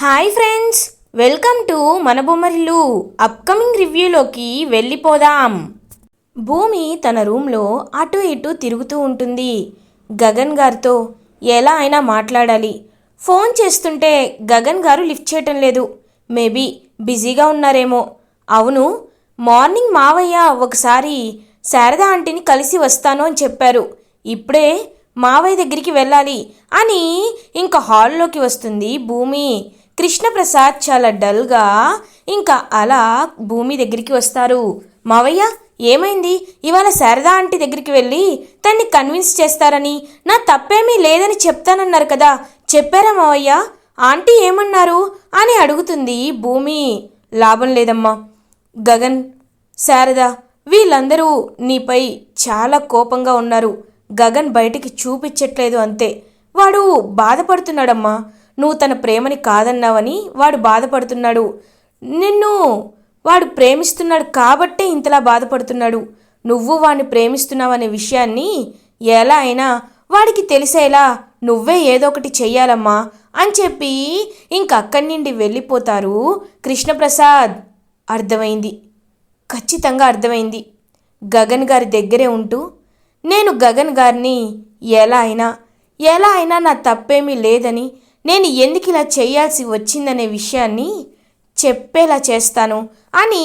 Hi friends welcome to మన Bommarillu. Upcoming రివ్యూలోకి వెళ్ళిపోదాం. భూమి తన రూమ్లో అటు ఇటు తిరుగుతూ ఉంటుంది. గగన్ గారితో ఎలా అయినా మాట్లాడాలి. ఫోన్ చేస్తుంటే గగన్ గారు లిఫ్ట్ చేయటం లేదు. మేబీ బిజీగా ఉన్నారేమో. అవును మార్నింగ్ మావయ్య ఒకసారి శారదా ఆంటీని కలిసి వస్తాను అని చెప్పారు. ఇప్పుడే మావయ్య దగ్గరికి వెళ్ళాలి అని ఇంకా హాల్లోకి వస్తుంది భూమి. కృష్ణప్రసాద్ చాలా డల్గా ఇంకా అలా భూమి దగ్గరికి వస్తారు. మావయ్య ఏమైంది? ఇవాళ శారదా ఆంటీ దగ్గరికి వెళ్ళి తన్ని కన్విన్స్ చేస్తారని. నా తప్పేమీ లేదని చెప్తానన్నారు కదా. చెప్పారా మావయ్య? ఆంటీ ఏమన్నారు? అని అడుగుతుంది భూమి. లాభం లేదమ్మా. గగన్ శారద వీళ్ళందరూ నీపై చాలా కోపంగా ఉన్నారు. గగన్ బయటికి చూపించట్లేదు అంతే. వాడు బాధపడుతున్నాడమ్మా. నువ్వు తన ప్రేమని కాదన్నావని వాడు బాధపడుతున్నాడు. నిన్ను వాడు ప్రేమిస్తున్నాడు కాబట్టే ఇంతలా బాధపడుతున్నాడు. నువ్వు వాడిని ప్రేమిస్తున్నావనే విషయాన్ని ఎలా అయినా వాడికి తెలిసేలా నువ్వే ఏదో ఒకటి చెయ్యాలమ్మా అని చెప్పి ఇంక అక్కడి నుండి వెళ్ళిపోతారు కృష్ణప్రసాద్. అర్థమైంది. ఖచ్చితంగా అర్థమైంది. గగన్ గారి దగ్గరే ఉంటూ నేను గగన్ గారిని ఎలా అయినా ఎలా అయినా నా తప్పేమీ లేదని నేను ఎందుకు ఇలా చేయాల్సి వచ్చిందనే విషయాన్ని చెప్పేలా చేస్తాను. అని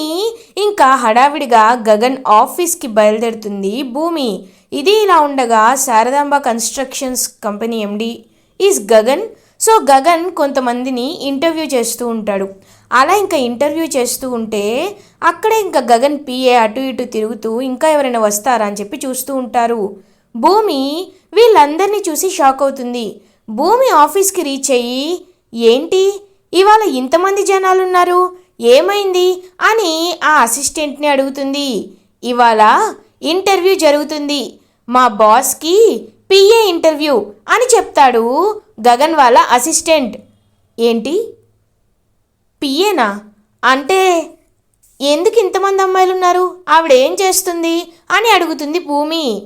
ఇంకా హడావిడిగా గగన్ ఆఫీస్కి బయలుదేరుతుంది. భూమి ఇది ఇలా ఉండగా Saradamba constructions company MD is Gagan. So Gagan కొంతమందిని ఇంటర్వ్యూ చేస్తూ ఉంటాడు. అలా ఇంకా ఇంటర్వ్యూ చేస్తూ ఉంటే అక్కడే ఇంకా గగన్ పిఏ అటు ఇటు తిరుగుతూ ఇంకా ఎవరైనా వస్తారా అని చెప్పి చూస్తూ ఉంటారు. భూమి వీళ్ళందరినీ చూసి షాక్ అవుతుంది. భూమి ఆఫీస్కి రీచ్ అయ్యి ఏంటి? ఇవాళ ఇంతమంది జనాలున్నారు ఏమైంది? అని ఆ అసిస్టెంట్ని అడుగుతుంది. ఇవాళ ఇంటర్వ్యూ జరుగుతుంది. మా బాస్కి పిఏ ఇంటర్వ్యూ అని చెప్తాడు గగన్ వాళ్ళ అసిస్టెంట్. ఏంటి? పిఏనా? అంటే ఎందుకు ఇంతమంది అమ్మాయిలు ఉన్నారు ఆవిడ ఏం చేస్తుంది? అని అడుగుతుంది భూమి.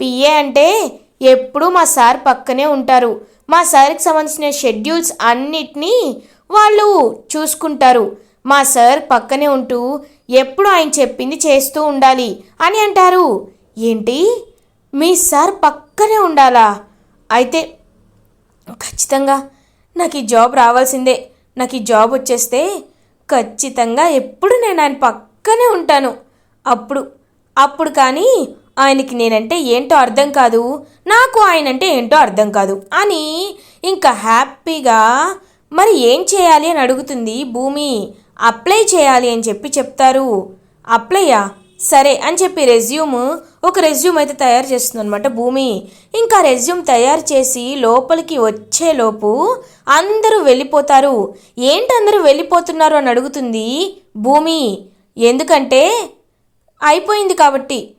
పిఏ అంటే ఎప్పుడూ మా సార్ పక్కనే ఉంటారు. మా సార్కి సంబంధించిన షెడ్యూల్స్ అన్నిటినీ వాళ్ళు చూసుకుంటారు. మా సార్ పక్కనే ఉంటూ ఎప్పుడు ఆయన చెప్పింది చేస్తూ ఉండాలి అని అంటారు. ఏంటి? మీ సార్ పక్కనే ఉండాలా? అయితే ఖచ్చితంగా నాకు ఈ జాబ్ రావాల్సిందే. నాకు ఈ జాబ్ వచ్చేస్తే ఖచ్చితంగా ఎప్పుడు నేను ఆయన పక్కనే ఉంటాను. అప్పుడు అప్పుడు కానీ ఆయనకి నేనంటే ఏంటో అర్థం కాదు. నాకు ఆయన అంటే ఏంటో అర్థం కాదు. అని ఇంకా హ్యాపీగా మరి ఏం చేయాలి? అని అడుగుతుంది భూమి. అప్లై చేయాలి అని చెప్పి చెప్తారు. అప్లైయా? సరే అని చెప్పి రెజ్యూమ్ ఒక రెజ్యూమ్ అయితే తయారు చేస్తుంది అనమాట భూమి. ఇంకా రెజ్యూమ్ తయారు చేసి లోపలికి వచ్చేలోపు అందరూ వెళ్ళిపోతారు. ఏంటి అందరూ వెళ్ళిపోతున్నారు? అని అడుగుతుంది భూమి. ఎందుకంటే అయిపోయింది కాబట్టి.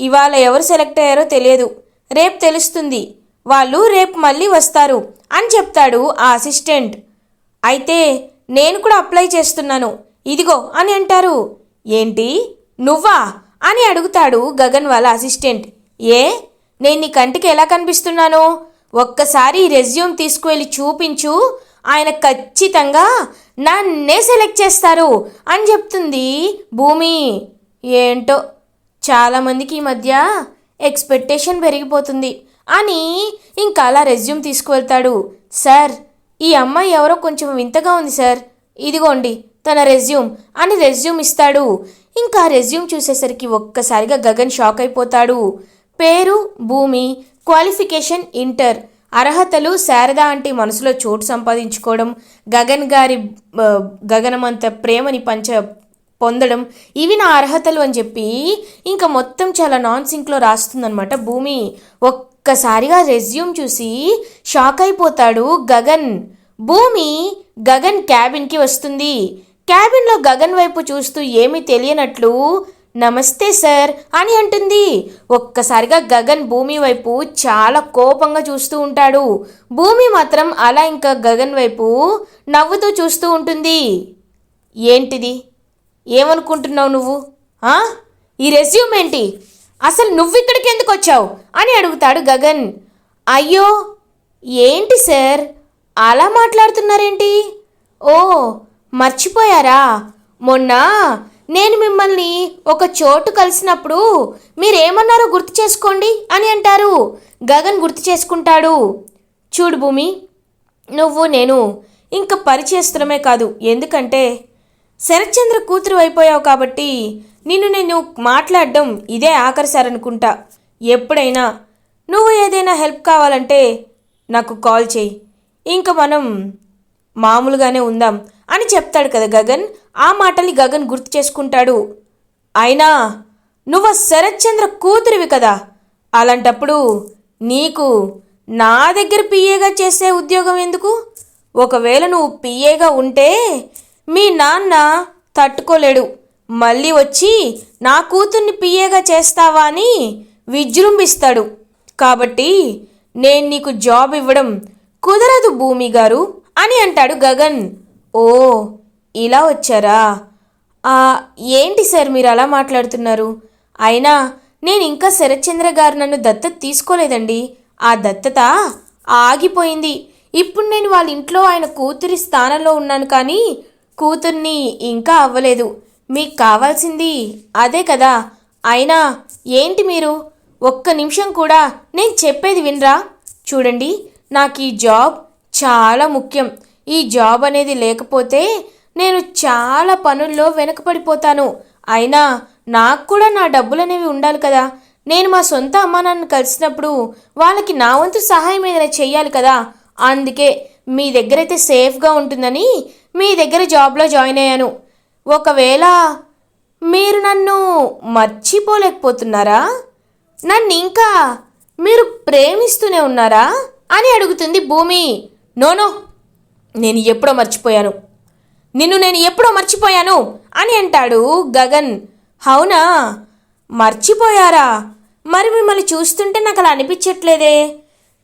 ఇవాళ ఎవరు సెలెక్ట్ అయ్యారో తెలియదు. రేపు తెలుస్తుంది. వాళ్ళు రేపు మళ్ళీ వస్తారు అని చెప్తాడు ఆ అసిస్టెంట్. అయితే నేను కూడా అప్లై చేస్తున్నాను. ఇదిగో అని అంటారు. ఏంటి? నువ్వా? అని అడుగుతాడు గగన్ వాళ్ళ అసిస్టెంట్. ఏ? నేను నీ కంటికి ఎలా కనిపిస్తున్నాను? ఒక్కసారి రెజ్యూమ్ తీసుకువెళ్ళి చూపించు. ఆయన ఖచ్చితంగా నన్నే సెలెక్ట్ చేస్తారు అని చెప్తుంది భూమి. ఏంటో? చాలామందికి ఈ మధ్య ఎక్స్పెక్టేషన్ పెరిగిపోతుంది. అని ఇంకా అలా రెజ్యూమ్ తీసుకువెళ్తాడు. సార్ ఈ అమ్మాయి ఎవరో కొంచెం వింతగా ఉంది సార్. ఇదిగోండి తన రెజ్యూమ్ అని రెజ్యూమ్ ఇస్తాడు. ఇంకా రెజ్యూమ్ చూసేసరికి ఒక్కసారిగా గగన్ షాక్ అయిపోతాడు. పేరు భూమి క్వాలిఫికేషన్ ఇంటర్ అర్హతలు శారద అంటే మనసులో చోటు సంపాదించుకోవడం గగన్ గారి గగనమంత ప్రేమని పంచ పొందడం ఇవి నా అర్హతలు అని చెప్పి ఇంకా మొత్తం చాలా నాన్ సింక్లో రాస్తుందనమాట భూమి. ఒక్కసారిగా రెజ్యూమ్ చూసి షాక్ అయిపోతాడు గగన్. భూమి గగన్ క్యాబిన్కి వస్తుంది. క్యాబిన్లో గగన్ వైపు చూస్తూ ఏమీ తెలియనట్లు నమస్తే సార్ అని అంటుంది. ఒక్కసారిగా గగన్ భూమి వైపు చాలా కోపంగా చూస్తూ ఉంటాడు. భూమి మాత్రం అలా ఇంకా గగన్ వైపు నవ్వుతూ చూస్తూ ఉంటుంది. ఏంటిది? ఏమనుకుంటున్నావు నువ్వు? ఈ రెజ్యూమ్ ఏంటి? అసలు నువ్వు ఇక్కడికి ఎందుకు వచ్చావు? అని అడుగుతాడు గగన్. అయ్యో ఏంటి సార్? అలా మాట్లాడుతున్నారేంటి? ఓ మర్చిపోయారా? మొన్న నేను మిమ్మల్ని ఒక చోటు కలిసినప్పుడు మీరేమన్నారో గుర్తు చేసుకోండి అని అంటారు. గగన్ గుర్తు చేసుకుంటాడు. చూడు భూమి నువ్వు నేను ఇంకా పరిచయస్తులమే కాదు. ఎందుకంటే శరత్చంద్ర కూతురు అయిపోయావు కాబట్టి నిన్ను నేను మాట్లాడడం ఇదే ఆఖరిసారి అనుకుంటా ఎప్పుడైనా నువ్వు ఏదైనా హెల్ప్ కావాలంటే నాకు కాల్ చేయి. ఇంకా మనం మామూలుగానే ఉందాం అని చెప్తాడు కదా గగన్. ఆ మాటల్ని గగన్ గుర్తు చేసుకుంటాడు. అయినా నువ్వు శరత్చంద్ర కూతురివి కదా. అలాంటప్పుడు నీకు నా దగ్గర పిఏగా చేసే ఉద్యోగం ఎందుకు? ఒకవేళ నువ్వు పిఏగా ఉంటే మీ నాన్న తట్టుకోలేడు. మళ్ళీ వచ్చి నా కూతుర్ని పిఏగా చేస్తావా అని విజృంభిస్తాడు. కాబట్టి నేను నీకు జాబ్ ఇవ్వడం కుదరదు భూమి గారు అని అంటాడు గగన్. ఓ ఇలా వచ్చారా? ఆ, ఏంటి సార్ మీరు అలా మాట్లాడుతున్నారు? అయినా నేను ఇంకా శరత్చంద్ర గారు నన్ను దత్తత తీసుకోలేదండి. ఆ దత్తత ఆగిపోయింది. ఇప్పుడు నేను వాళ్ళ ఇంట్లో ఆయన కూతురి స్థానంలో ఉన్నాను కానీ కూతుర్ని ఇంకా అవ్వలేదు. మీకు కావాల్సింది అదే కదా. అయినా ఏంటి మీరు? ఒక్క నిమిషం కూడా నేను చెప్పేది వినరా? చూడండి నాకు ఈ జాబ్ చాలా ముఖ్యం. ఈ జాబ్ అనేది లేకపోతే నేను చాలా పనుల్లో వెనకపడిపోతాను. అయినా నాకు కూడా నా డబ్బులు అనేవి ఉండాలి కదా. నేను మా సొంత అమ్మ నాన్న కలిసినప్పుడు వాళ్ళకి నా వంతు సహాయం ఏదైనా చెయ్యాలి కదా. అందుకే మీ దగ్గర అయితే సేఫ్గా ఉంటుందని మీ దగ్గర జాబ్లో జాయిన్ అయ్యాను. ఒకవేళ మీరు నన్ను మర్చిపోలేకపోతున్నారా? నన్ను ఇంకా మీరు ప్రేమిస్తూనే ఉన్నారా? అని అడుగుతుంది భూమి. నోనో నేను ఎప్పుడో మర్చిపోయాను. నిన్ను నేను ఎప్పుడో మర్చిపోయాను అని అంటాడు గగన్. అవునా? మర్చిపోయారా? మరి మిమ్మల్ని చూస్తుంటే నాకు అలా అనిపించట్లేదే.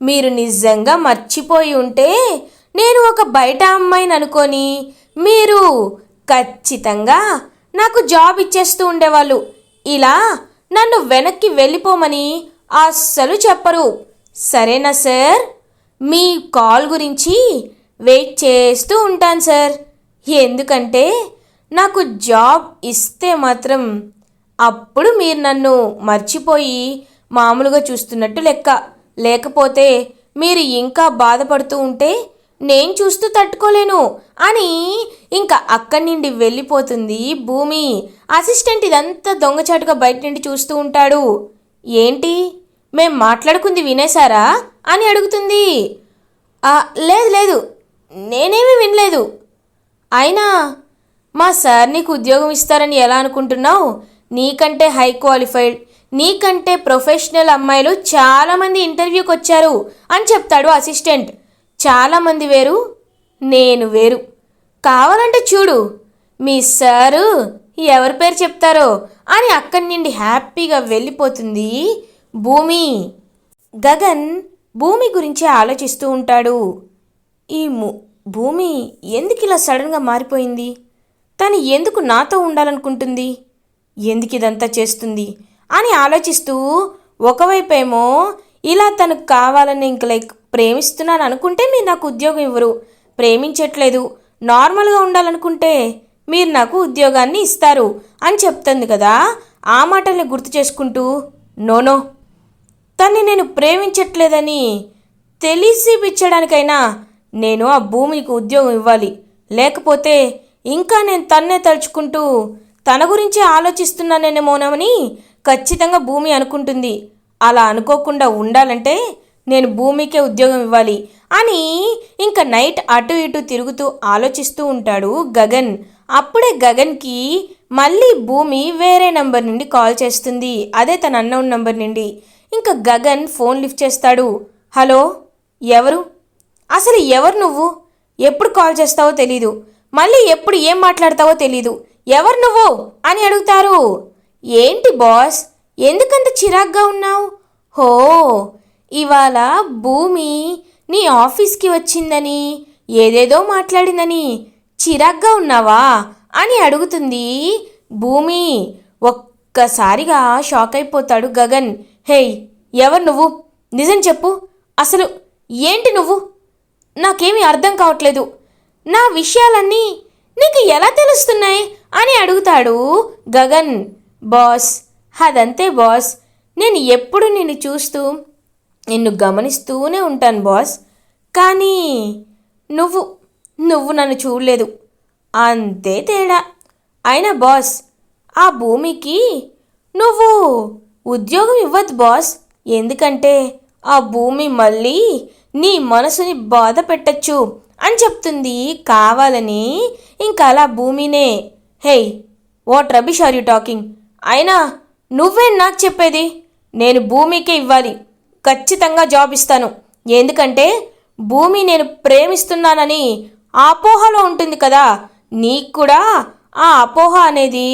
మీరు నిజంగా మర్చిపోయి ఉంటే నేను ఒక బయట అమ్మాయిని అనుకొని మీరు ఖచ్చితంగా నాకు జాబ్ ఇచ్చేస్తూ ఉండేవాళ్ళు. ఇలా నన్ను వెనక్కి వెళ్ళిపోమని అస్సలు చెప్పరు. సరేనా సార్? మీ కాల్ గురించి వెయిట్ చేస్తూ ఉంటాను సార్. ఎందుకంటే నాకు జాబ్ ఇస్తే మాత్రం అప్పుడు మీరు నన్ను మర్చిపోయి మామూలుగా చూస్తున్నట్టు లెక్క. లేకపోతే మీరు ఇంకా బాధపడుతూ ఉంటే నేను చూస్తూ తట్టుకోలేను అని ఇంకా అక్కడి నుండి వెళ్ళిపోతుంది భూమి. అసిస్టెంట్ ఇదంతా దొంగచాటుగా బయట నుండి చూస్తూ ఉంటాడు. ఏంటి? మేం మాట్లాడుకుంది వినేశారా? అని అడుగుతుంది. లేదు లేదు. నేనేమీ వినలేదు. అయినా మా సార్ నీకు ఉద్యోగం ఇస్తారని ఎలా అనుకుంటున్నావు? నీకంటే హై క్వాలిఫైడ్ నీకంటే ప్రొఫెషనల్ అమ్మాయిలు చాలామంది ఇంటర్వ్యూకి వచ్చారు అని చెప్తాడు అసిస్టెంట్. చాలామంది వేరు నేను వేరు. కావాలంటే చూడు మీ సారు ఎవరి పేరు చెప్తారో అని అక్కడి నుండి హ్యాపీగా వెళ్ళిపోతుంది భూమి. గగన్ భూమి గురించి ఆలోచిస్తూ ఉంటాడు. ఈ ము- భూమి ఎందుకు ఇలా సడన్గా మారిపోయింది? తను ఎందుకు నాతో ఉండాలనుకుంటుంది? ఎందుకు ఇదంతా చేస్తుంది? అని ఆలోచిస్తూ ఒకవైపేమో ఇలా తనకు కావాలని ఇంక లైక్ ప్రేమిస్తున్నాను అనుకుంటే మీరు నాకు ఉద్యోగం ఇవ్వరు. ప్రేమించట్లేదు. నార్మల్గా ఉండాలనుకుంటే మీరు నాకు ఉద్యోగాన్ని ఇస్తారు అని చెప్తుంది కదా. ఆ మాటల్ని గుర్తు చేసుకుంటూ నోనో తన్ని నేను ప్రేమించట్లేదని తెలిసి పిచ్చడానికైనా నేను ఆ భూమికి ఉద్యోగం ఇవ్వాలి. లేకపోతే ఇంకా నేను తన్నే తలుచుకుంటూ తన గురించి ఆలోచిస్తున్నానేమోనమని ఖచ్చితంగా భూమి అనుకుంటుంది. అలా అనుకోకుండా ఉండాలంటే నేను భూమికే ఉద్యోగం ఇవ్వాలి అని ఇంకా నైట్ అటు ఇటు తిరుగుతూ ఆలోచిస్తూ ఉంటాడు గగన్. అప్పుడే గగన్కి మళ్ళీ భూమి వేరే నంబర్ నుండి కాల్ చేస్తుంది. అదే తన అన్నౌన్ నంబర్ నుండి. ఇంకా గగన్ ఫోన్ లిఫ్ట్ చేస్తాడు. హలో ఎవరు? అసలు ఎవరు నువ్వు? ఎప్పుడు కాల్ చేస్తావో తెలీదు. మళ్ళీ ఎప్పుడు ఏం మాట్లాడతావో తెలీదు. ఎవరు నువ్వు? అని అడుగుతారు. ఏంటి బాస్? ఎందుకంత చిరాగ్గా ఉన్నావు? హో ఇవాళ భూమి నీ ఆఫీస్కి వచ్చిందని ఏదేదో మాట్లాడిందని చిరాగ్గా ఉన్నావా అని అడుగుతుంది. భూమి ఒక్కసారిగా షాక్ అయిపోతాడు గగన్. హేయ్ ఎవరు నువ్వు? నిజం చెప్పు. అసలు ఏంటి నువ్వు? నాకేమీ అర్థం కావట్లేదు. నా విషయాలన్నీ నీకు ఎలా తెలుస్తున్నాయి అని అడుగుతాడు గగన్. బాస్ అదంతే బాస్. నేను ఎప్పుడు నిన్ను చూస్తూ నిన్ను గమనిస్తూనే ఉంటాను బాస్. కానీ నువ్వు నువ్వు నన్ను చూడలేదు. అంతే తేడా. అయినా బాస్ ఆ భూమికి నువ్వు ఉద్యోగం ఇవ్వద్దు బాస్. ఎందుకంటే ఆ భూమి మళ్ళీ నీ మనసుని బాధ పెట్టచ్చు అని చెప్తుంది. కావాలని ఇంకా అలా భూమినే. Hey what rubbish are you talking? అయినా నువ్వే నాకు చెప్పేది. నేను భూమికే ఇవ్వాలి. ఖచ్చితంగా జాబ్ ఇస్తాను. ఎందుకంటే భూమి నేను ప్రేమిస్తున్నానని ఆ అపోహలో ఉంటుంది కదా నీకు కూడా ఆ అపోహ అనేది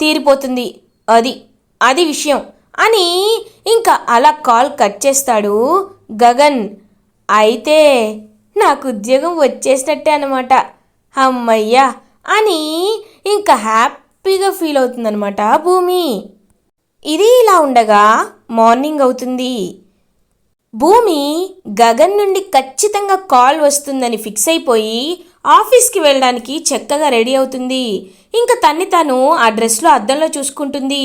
తీరిపోతుంది. అది అది విషయం. అని ఇంకా అలా కాల్ కట్ చేస్తాడు గగన్. అయితే నాకు ఉద్యోగం వచ్చేసినట్టే అనమాట అమ్మయ్యా! అని ఇంకా హ్యాపీగా ఫీల్ అవుతుందనమాట భూమి. ఇది ఇలా ఉండగా మార్నింగ్ అవుతుంది. భూమి గగన్ నుండి ఖచ్చితంగా కాల్ వస్తుందని ఫిక్స్ అయిపోయి ఆఫీస్కి వెళ్ళడానికి చక్కగా రెడీ అవుతుంది. ఇంకా తన్ని తను ఆ డ్రెస్లో అద్దంలో చూసుకుంటుంది.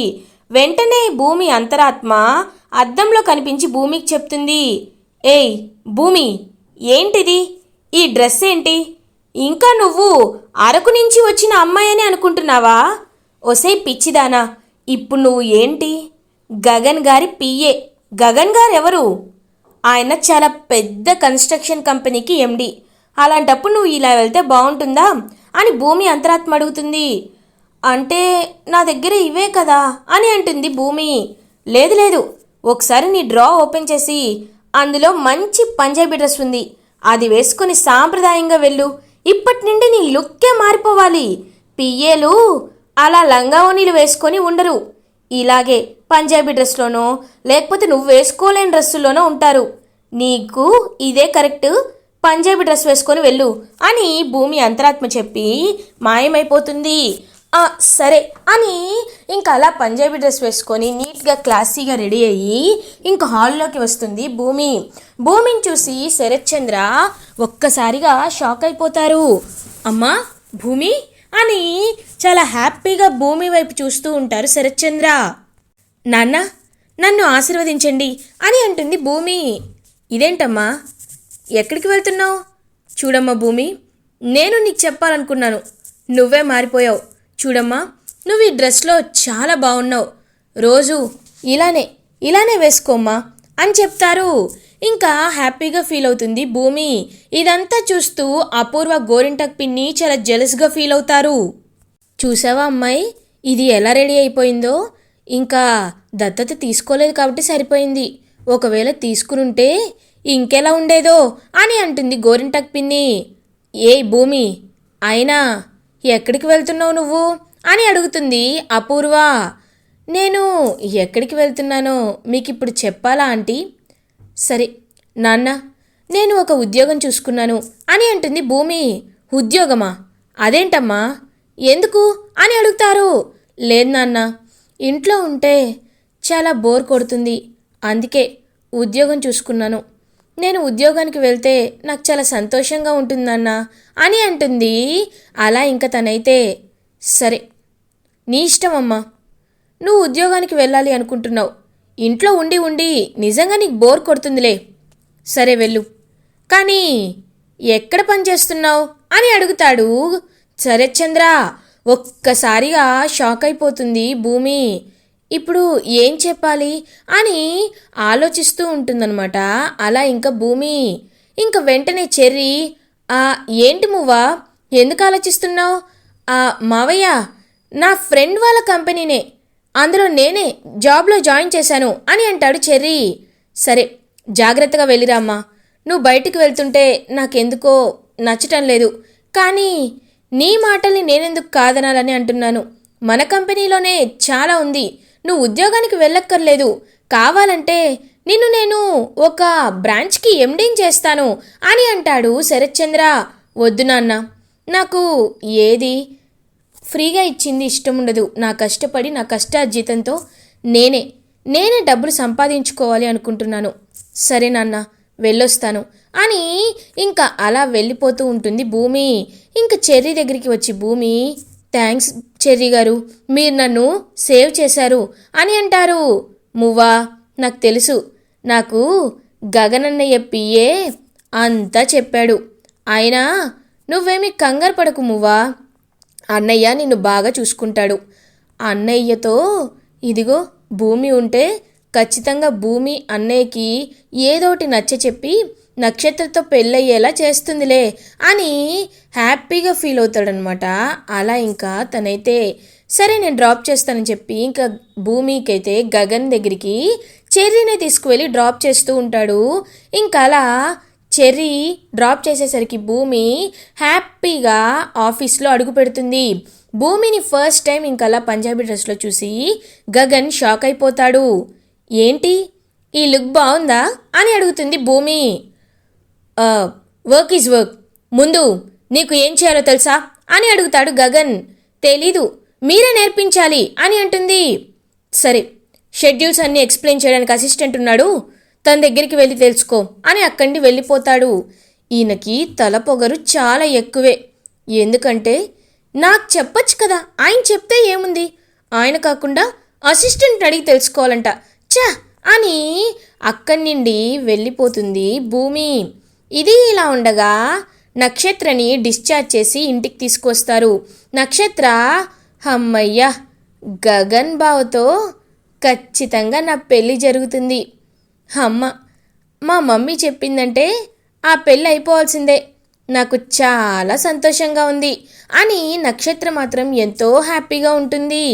వెంటనే భూమి అంతరాత్మ అద్దంలో కనిపించి భూమికి చెప్తుంది. ఏయ్ భూమి ఏంటిది? ఈ డ్రెస్ ఏంటి? ఇంకా నువ్వు అరకు నుంచి వచ్చిన అమ్మాయని అనుకుంటున్నావా? ఒసే పిచ్చిదానా ఇప్పుడు నువ్వు ఏంటి? గగన్ గారి పిఏ గగన్ గారు ఎవరు ఆయన చాలా పెద్ద కన్స్ట్రక్షన్ కంపెనీకి ఎండి. అలాంటప్పుడు నువ్వు ఇలా వెళ్తే బాగుంటుందా? అని భూమి అంతరాత్మ అడుగుతుంది. అంటే నా దగ్గర ఇవే కదా? అని అంటుంది భూమి. లేదు లేదు. ఒకసారి నీ డ్రా ఓపెన్ చేసి అందులో మంచి పంజాబీ డ్రెస్ ఉంది. అది వేసుకొని సాంప్రదాయంగా వెళ్ళు. ఇప్పటి నుండి నీ లుక్కే మారిపోవాలి. పియ్యేలు అలా లంగావోనీలు వేసుకొని ఉండరు. ఇలాగే పంజాబీ డ్రెస్లోనో లేకపోతే నువ్వు వేసుకోలేని డ్రెస్సుల్లోనో ఉంటారు. నీకు ఇదే కరెక్ట్. పంజాబీ డ్రెస్ వేసుకొని వెళ్ళు అని భూమి అంతరాత్మ చెప్పి మాయమైపోతుంది. సరే అని ఇంకా అలా పంజాబీ డ్రెస్ వేసుకొని నీట్గా క్లాసీగా రెడీ అయ్యి ఇంకా హాల్లోకి వస్తుంది భూమి. భూమిని చూసి శరత్ చంద్ర ఒక్కసారిగా షాక్ అయిపోతారు. అమ్మా భూమి అని చాలా హ్యాపీగా భూమి వైపు చూస్తూ ఉంటారు శరత్ చంద్ర. నాన్న నన్ను ఆశీర్వదించండి అని అంటుంది భూమి. ఇదేంటమ్మా? ఎక్కడికి వెళ్తున్నావు? చూడమ్మా భూమి నేను నీకు చెప్పాలనుకున్నాను. నువ్వే మారిపోయావు. చూడమ్మా నువ్వు ఈ డ్రెస్లో చాలా బాగున్నావు. రోజు ఇలానే ఇలానే వేసుకోమ్మా అని చెప్తారు. ఇంకా హ్యాపీగా ఫీల్ అవుతుంది భూమి. ఇదంతా చూస్తూ అపూర్వ గోరింటక్ పిన్ని చాలా జెలస్గా ఫీల్ అవుతారు. చూసావా అమ్మాయి? ఇది ఎలా రెడీ అయిపోయిందో? ఇంకా దత్తత తీసుకోలేదు కాబట్టి సరిపోయింది. ఒకవేళ తీసుకునుంటే ఇంకెలా ఉండేదో అని అంటుంది గోరింటక్ పిన్ని. ఏ భూమి అయినా ఎక్కడికి వెళ్తున్నావు నువ్వు? అని అడుగుతుంది అపూర్వ. నేను ఎక్కడికి వెళ్తున్నానో మీకు ఇప్పుడు చెప్పాలా ఆంటీ? సరే నాన్న నేను ఒక ఉద్యోగం చూసుకున్నాను అని అంటుంది భూమి. ఉద్యోగమా? అదేంటమ్మా? ఎందుకు? అని అడుగుతారు. లేదు నాన్న ఇంట్లో ఉంటే చాలా బోర్ కొడుతుంది. అందుకే ఉద్యోగం చూసుకున్నాను. నేను ఉద్యోగానికి వెళ్తే నాకు చాలా సంతోషంగా ఉంటుందన్న అని అంటుంది. అలా ఇంకా తనైతే సరే నీ ఇష్టం అమ్మా. నువ్వు ఉద్యోగానికి వెళ్ళాలి అనుకుంటున్నావు. ఇంట్లో ఉండి ఉండి నిజంగా నీకు బోర్ కొడుతుందిలే. సరే వెళ్ళు. కానీ ఎక్కడ పని చేస్తున్నావు అని అడుగుతాడు. సరే చంద్ర ఒక్కసారిగా షాక్ అయిపోతుంది భూమి. ఇప్పుడు ఏం చెప్పాలి? అని ఆలోచిస్తూ ఉంటుందన్నమాట. అలా ఇంకా భూమి. ఇంకా వెంటనే చెర్రీ "ఆ, ఏంటి మువ్వా? ఎందుకు ఆలోచిస్తున్నావు? మావయ్య నా ఫ్రెండ్ వాళ్ళ కంపెనీనే. అందులో నేనే జాబ్లో జాయిన్ చేశాను అని అంటాడు చెర్రీ. సరే జాగ్రత్తగా వెళ్ళిరామ్మా నువ్వు బయటికి వెళ్తుంటే నాకెందుకో నచ్చటం లేదు. కానీ నీ మాటల్ని నేనెందుకు కాదనాలని అంటున్నాను? మన కంపెనీలోనే చాలా ఉంది. నువ్వు ఉద్యోగానికి వెళ్ళక్కర్లేదు. కావాలంటే నిన్ను నేను ఒక బ్రాంచ్కి ఎండింగ్ చేస్తాను అని అంటాడు శరత్చంద్ర. వద్దు నాన్న నాకు ఏది ఫ్రీగా ఇచ్చింది ఇష్టం ఉండదు. నా కష్టపడి నా కష్టార్జితంతో నేనే నేనే డబ్బులు సంపాదించుకోవాలి అనుకుంటున్నాను. సరే నాన్న వెళ్ళొస్తాను. అని ఇంకా అలా వెళ్ళిపోతూ ఉంటుంది భూమి. ఇంకా చెర్రీ దగ్గరికి వచ్చి భూమి థ్యాంక్స్ చెర్రీ గారు మీరు నన్ను సేవ్ చేశారు అని అంటారు. మువ్వా నాకు తెలుసు. నాకు గగనన్నయ్య పిఏ అంతా చెప్పాడు. అయినా నువ్వేమీ కంగారు పడకు మువ్వా. అన్నయ్య నిన్ను బాగా చూసుకుంటాడు. అన్నయ్యతో ఇదిగో భూమి ఉంటే ఖచ్చితంగా భూమి అన్నయ్యకి ఏదోటి నచ్చ చెప్పి నక్షత్రతో పెళ్ళయ్యేలా చేస్తుందిలే అని హ్యాపీగా ఫీల్ అవుతాడనమాట అలా ఇంకా తనైతే సరే నేను డ్రాప్ చేస్తానని చెప్పి ఇంకా భూమికైతే గగన్ దగ్గరికి చెర్రీనే తీసుకువెళ్ళి డ్రాప్ చేస్తూ ఉంటాడు. ఇంకా అలా చెర్రీ డ్రాప్ చేసేసరికి భూమి హ్యాపీగా ఆఫీస్లో అడుగు పెడుతుంది. భూమిని ఫస్ట్ టైం ఇంకలా పంజాబీ డ్రెస్లో చూసి గగన్ షాక్ అయిపోతాడు. ఏంటి? ఈ లుక్ బాగుందా? అని అడుగుతుంది భూమి. Work is work. ముందు నీకు ఏం చేయాలో తెలుసా? అని అడుగుతాడు గగన్. తెలీదు. మీరే నేర్పించాలి అని అంటుంది. సరే షెడ్యూల్స్ అన్నీ ఎక్స్ప్లెయిన్ చేయడానికి అసిస్టెంట్ ఉన్నాడు. తన దగ్గరికి వెళ్ళి తెలుసుకో అని అక్కడి వెళ్ళిపోతాడు. ఈయనకి తల పొగరు చాలా ఎక్కువే. ఎందుకంటే నాకు చెప్పొచ్చు కదా. ఆయన చెప్తే ఏముంది? ఆయన కాకుండా అసిస్టెంట్ అడిగి తెలుసుకోవాలంట. చ అని అక్కడి నుండి వెళ్ళిపోతుంది భూమి. ఇది ఇలా ఉండగా నక్షత్రని డిశ్చార్జ్ చేసి ఇంటికి తీసుకొస్తారు. నక్షత్ర హమ్మయ్య గగన్ బావతో ఖచ్చితంగా నా పెళ్ళి జరుగుతుంది. అమ్మ మా మమ్మీ చెప్పిందంటే ఆ పెళ్ళి అయిపోవాల్సిందే. నాకు చాలా సంతోషంగా ఉంది అని నక్షత్ర మాత్రం ఎంతో హ్యాపీగా ఉంటుంది.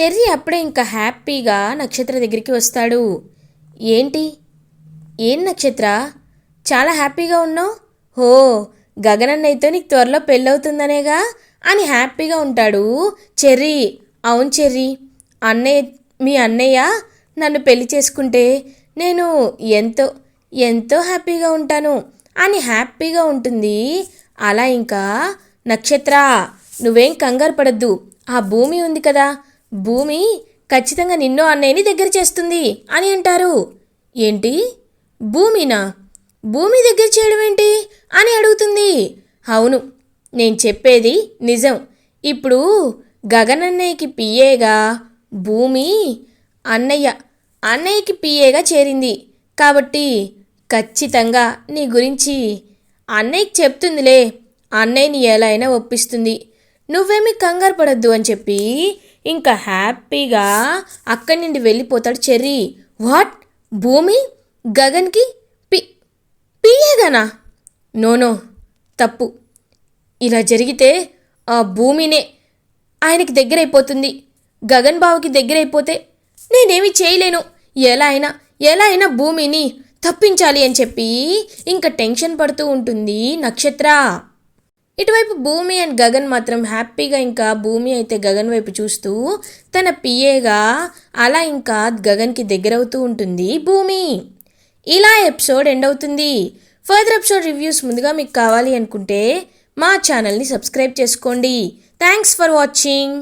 చెర్రీ అప్పుడే ఇంకా హ్యాపీగా నక్షత్ర దగ్గరికి వస్తాడు. ఏంటి? ఏం నక్షత్ర? చాలా హ్యాపీగా ఉన్నావు? హో గగనన్నయ్యతో నీకు త్వరలో పెళ్ళవుతుందనేగా? అని హ్యాపీగా ఉంటాడు చెర్రీ. అవును చెర్రీ. అన్నయ్య మీ అన్నయ్య నన్ను పెళ్ళి చేసుకుంటే నేను ఎంతో ఎంతో హ్యాపీగా ఉంటాను అని హ్యాపీగా ఉంటుంది. అలా ఇంకా నక్షత్ర నువ్వేం కంగారు పడద్దు. ఆ భూమి ఉంది కదా. భూమి ఖచ్చితంగా నిన్నో అన్నయ్యని దగ్గర చేస్తుంది అని అంటారు. ఏంటి? భూమినా? భూమి దగ్గర చేయడం ఏంటి? అని అడుగుతుంది. అవును నేను చెప్పేది నిజం. ఇప్పుడు గగనన్నయ్యకి పిఏగా భూమి అన్నయ్య అన్నయ్యకి పిఏగా చేరింది. కాబట్టి ఖచ్చితంగా నీ గురించి అన్నయ్యకి చెప్తుందిలే. అన్నయ్యని ఎలా అయినా ఒప్పిస్తుంది. నువ్వేమీ కంగారు పడద్దు అని చెప్పి ఇంకా హ్యాపీగా అక్కడి నుండి వెళ్ళిపోతాడు చెర్రీ. వాట్? భూమి? గగన్కి? పి పియేగానా నోనో తప్పు. ఇలా జరిగితే ఆ భూమినే ఆయనకి దగ్గరైపోతుంది. గగన్ బావుకి దగ్గరైపోతే నేనేమి చేయలేను. ఎలా అయినా ఎలా అయినా భూమిని తప్పించాలి అని చెప్పి ఇంకా టెన్షన్ పడుతూ ఉంటుంది నక్షత్ర. ఇటువైపు భూమి అండ్ గగన్ మాత్రం హ్యాపీగా ఇంకా భూమి అయితే గగన్ వైపు చూస్తూ తన పిఏగా అలా ఇంకా గగన్కి దగ్గరవుతూ ఉంటుంది భూమి. ఇలా ఎపిసోడ్ ఎండ్ అవుతుంది. ఫర్దర్ ఎపిసోడ్ రివ్యూస్ ముందుగా మీకు కావాలి అనుకుంటే మా ఛానల్ని సబ్స్క్రైబ్ చేసుకోండి. Thanks for watching.